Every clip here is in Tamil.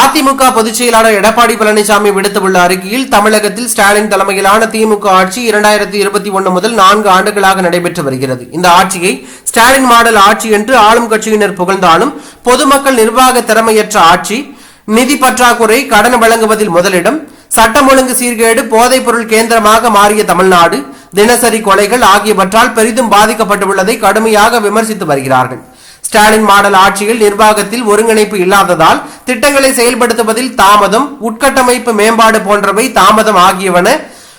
அதிமுக பொதுச் செயலாளர் எடப்பாடி பழனிசாமி விடுத்துள்ள அறிக்கையில் தமிழகத்தில் ஸ்டாலின் தலைமையிலான திமுக ஆட்சி இரண்டாயிரத்தி இருபத்தி ஒன்று முதல் நான்கு ஆண்டுகளாக நடைபெற்று வருகிறது. இந்த ஆட்சியை ஸ்டாலின் மாடல் ஆட்சி என்று ஆளும் கட்சியினர் புகழ்ந்தாலும் பொதுமக்கள் நிர்வாக திறமையற்ற ஆட்சி நிதி பற்றாக்குறை கடன் வழங்குவதில் முதலிடம் சட்டம் ஒழுங்கு சீர்கேடு போதைப்பொருள் கேந்திரமாக மாறிய தமிழ்நாடு தினசரி கொலைகள் ஆகியவற்றால் பெரிதும் பாதிக்கப்பட்டுள்ளதை கடுமையாக விமர்சித்து வருகிறார்கள். ஸ்டாலின் மாடல் ஆட்சியில் நிர்வாகத்தில் ஒருங்கிணைப்பு இல்லாததால் திட்டங்களை செயல்படுத்துவதில் தாமதம் உட்கட்டமைப்பு மேம்பாடு போன்றவை தாமதம் ஆகியவன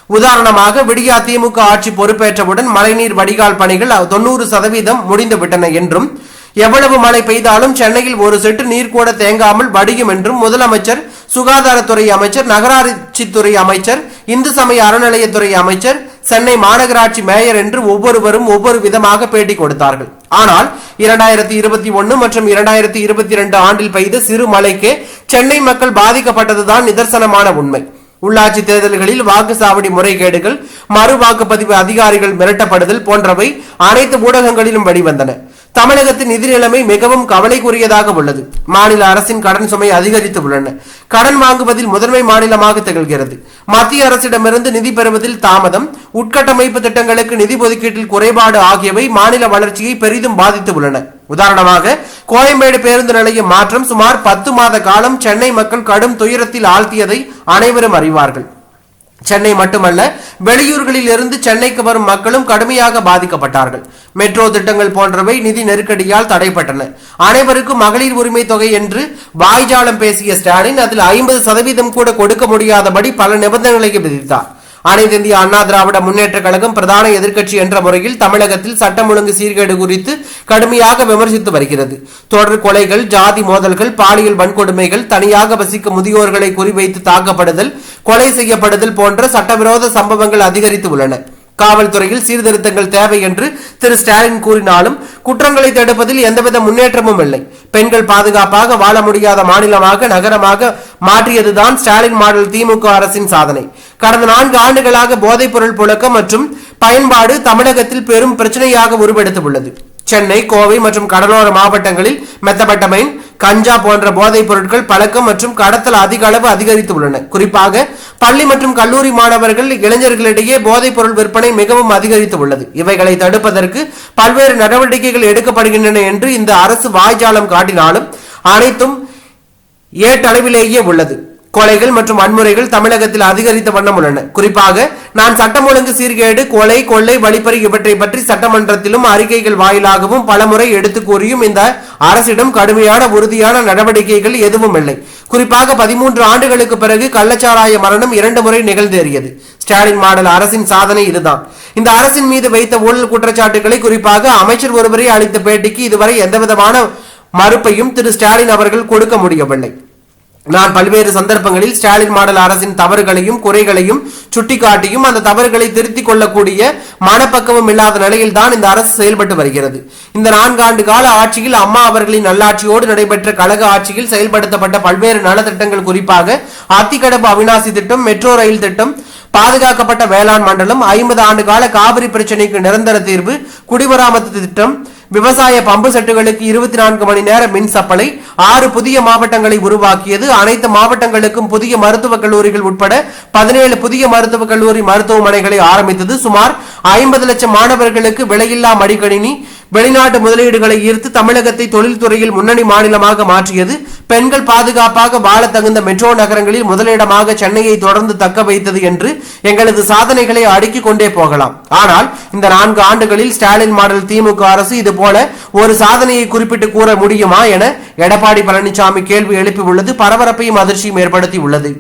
உதாரணமாக விடியா திமுக ஆட்சி பொறுப்பேற்றவுடன் மழைநீர் வடிகால் பணிகள் தொண்ணூறு சதவீதம் முடிந்துவிட்டன என்றும் எவ்வளவு மழை பெய்தாலும் சென்னையில் ஒரு செட்டு நீர் கூட தேங்காமல் வடியும் என்றும் முதலமைச்சர் சுகாதாரத்துறை அமைச்சர் நகராட்சித்துறை அமைச்சர் இந்து சமய அறநிலையத்துறை அமைச்சர் சென்னை மாநகராட்சி மேயர் என்று ஒவ்வொருவரும் ஒவ்வொரு விதமாக பேட்டி கொடுத்தார்கள். ஆனால் இரண்டாயிரத்தி இருபத்தி ஒன்னு மற்றும் இரண்டாயிரத்தி இருபத்தி இரண்டு ஆண்டில் பெய்த சிறு மழைக்கு சென்னை மக்கள் பாதிக்கப்பட்டதுதான் நிதர்சனமான உண்மை. உள்ளாட்சி தேர்தல்களில் வாக்குச்சாவடி முறைகேடுகள் மறு வாக்குப்பதிவு அதிகாரிகள் மிரட்டப்படுதல் போன்றவை அனைத்து ஊடகங்களிலும் வெளிவந்தன. தமிழகத்தின் நிதி நிலைமை மிகவும் கவலைக்குரியதாக உள்ளது. மாநில அரசின் கடன் சுமை அதிகரித்து உள்ளன கடன் வாங்குவதில் முதன்மை மாநிலமாக திகழ்கிறது. மத்திய அரசிடமிருந்து நிதி பெறுவதில் தாமதம் உட்கட்டமைப்பு திட்டங்களுக்கு நிதி ஒதுக்கீட்டில் குறைபாடு ஆகியவை மாநில வளர்ச்சியை பெரிதும் பாதித்து உள்ளன உதாரணமாக கோயம்பேடு பேருந்து நிலைய மாற்றம் சுமார் பத்து மாத காலம் சென்னை மக்கள் கடும் துயரத்தில் ஆழ்த்தியதை அனைவரும் அறிவார்கள். சென்னை மட்டுமல்ல வெளியூர்களில் இருந்து சென்னைக்கு வரும் மக்களும் கடுமையாக பாதிக்கப்பட்டார்கள். மெட்ரோ திட்டங்கள் போன்றவை நிதி நெருக்கடியால் தடைப்பட்டன. அனைவருக்கும் மகளிர் உரிமை தொகை என்று வாய்ஜாலம் பேசிய ஸ்டாலின் அதில் ஐம்பது சதவீதம் கூட கொடுக்க முடியாதபடி பல நிபந்தனைகளை விதித்தார். அனைத்து இந்திய அண்ணா திராவிட முன்னேற்ற கழகம் பிரதான எதிர்க்கட்சி என்ற முறையில் தமிழகத்தில் சட்டம் ஒழுங்கு சீர்கேடு குறித்து கடுமையாக விமர்சித்து வருகிறது. தொடர் கொலைகள் ஜாதி மோதல்கள் பாலியல் வன்கொடுமைகள் தனியாக வசிக்கும் முதியோர்களை குறிவைத்து தாக்கப்படுதல் கொலை செய்யப்படுதல் போன்ற சட்டவிரோத சம்பவங்கள் அதிகரித்து உள்ளன. காவல்துறையில் சீர்திருத்தங்கள் தேவை என்று திரு ஸ்டாலின் கூறினாலும் குற்றங்களை தடுப்பதில் எந்தவித முன்னேற்றமும் இல்லை. பெண்கள் பாதுகாப்பாக வாழ முடியாத மாநிலமாக நகரமாக மாற்றியதுதான் ஸ்டாலின் மாடல் திமுக அரசின் சாதனை. கடந்த நான்கு ஆண்டுகளாக போதைப் பொருள் புழக்கம் மற்றும் பயன்பாடு தமிழகத்தில் பெரும் பிரச்சனையாக உருவெடுத்துள்ளது. சென்னை கோவை மற்றும் கடலோர மாவட்டங்களில் மெத்தபட்டமைன் கஞ்சா போன்ற போதைப் பொருட்கள் பழக்கம் மற்றும் கடத்தல் அதிக அளவு அதிகரித்து உள்ளன குறிப்பாக பள்ளி மற்றும் கல்லூரி மாணவர்கள் இளைஞர்களிடையே போதைப் பொருள் விற்பனை மிகவும் அதிகரித்து உள்ளது இவைகளை தடுப்பதற்கு பல்வேறு நடவடிக்கைகள் எடுக்கப்படுகின்றன என்று இந்த அரசு வாய்ஜாலம் காட்டினாலும் அனைத்தும் ஏட்டளவிலேயே உள்ளது. கொலைகள் மற்றும் வன்முறைகள் தமிழகத்தில் அதிகரித்த வண்ணம் உள்ளன. குறிப்பாக நான் சட்டம் ஒழுங்கு சீர்கேடு கொலை கொள்ளை வழிப்பறி இவற்றை பற்றி சட்டமன்றத்திலும் அறிக்கைகள் வாயிலாகவும் பலமுறை எடுத்து கூறியும் இந்த அரசிடம் கடுமையான உறுதியான நடவடிக்கைகள் எதுவும் இல்லை. குறிப்பாக பதிமூன்று ஆண்டுகளுக்கு பிறகு கள்ளச்சாராய மரணம் இரண்டு முறை நிகழ்ந்தேறியது. ஸ்டாலின் மாடல் அரசின் சாதனை இதுதான். இந்த அரசின் மீது வைத்த ஊழல் குற்றச்சாட்டுகளை குறிப்பாக அமைச்சர் ஒருவரை அளித்த பேட்டிக்கு இதுவரை எந்தவிதமான மறுப்பையும் திரு ஸ்டாலின் அவர்கள் கொடுக்க முடியவில்லை. நான் பல்வேறு சந்தர்ப்பங்களில் ஸ்டாலின் மாடல் அரசின் தவறுகளையும் குறைகளையும் சுட்டிக்காட்டியும் அந்த தவறுகளை திருத்திக் கொள்ளக்கூடிய மனப்பக்குவம் இல்லாத நிலையில் தான் இந்த அரசு செயல்பட்டு வருகிறது. இந்த நான்காண்டு கால ஆட்சியில் அம்மா அவர்களின் நல்லாட்சியோடு நடைபெற்ற கழக ஆட்சியில் செயல்படுத்தப்பட்ட பல்வேறு நலத்திட்டங்கள் குறிப்பாக அத்திக்கடப்பு அவினாசி திட்டம் மெட்ரோ ரயில் திட்டம் பாதுகாக்கப்பட்ட வேளாண் மண்டலம் ஐம்பது ஆண்டு கால காவிரி பிரச்சனைக்கு நிரந்தர தீர்வு குடிமராமத்து திட்டம் விவசாய பம்பு செட்டுகளுக்கு இருபத்தி நான்கு மணி நேர மின் சப்பளை ஆறு புதிய மாவட்டங்களை உருவாக்கியது. அனைத்து மாவட்டங்களுக்கும் புதிய மருத்துவக் கல்லூரிகள் உட்பட பதினேழு புதிய மருத்துவக் கல்லூரி மருத்துவமனைகளை ஆரம்பித்தது. சுமார் ஐம்பது லட்சம் மாணவர்களுக்கு விலையில்லா மடிக்கணினி வெளிநாட்டு முதலீடுகளை ஈர்த்து தமிழகத்தை தொழில்துறையில் முன்னணி மாநிலமாக மாற்றியது. பெண்கள் பாதுகாப்பாக வாழ தகுந்த மெட்ரோ நகரங்களில் முதலிடமாக சென்னையை தொடர்ந்து தக்க வைத்தது என்று எங்களது சாதனைகளை அடுக்கிக் கொண்டே போகலாம். ஆனால் இந்த நான்கு ஆண்டுகளில் ஸ்டாலின் மாடல் திமுக அரசு இது போல ஒரு சாதனையை குறிப்பிட்டு கூற முடியுமா என எடப்பாடி பழனிசாமி கேள்வி எழுப்பியுள்ளது. பரபரப்பையும் அதிர்ச்சியும் ஏற்படுத்தி உள்ளது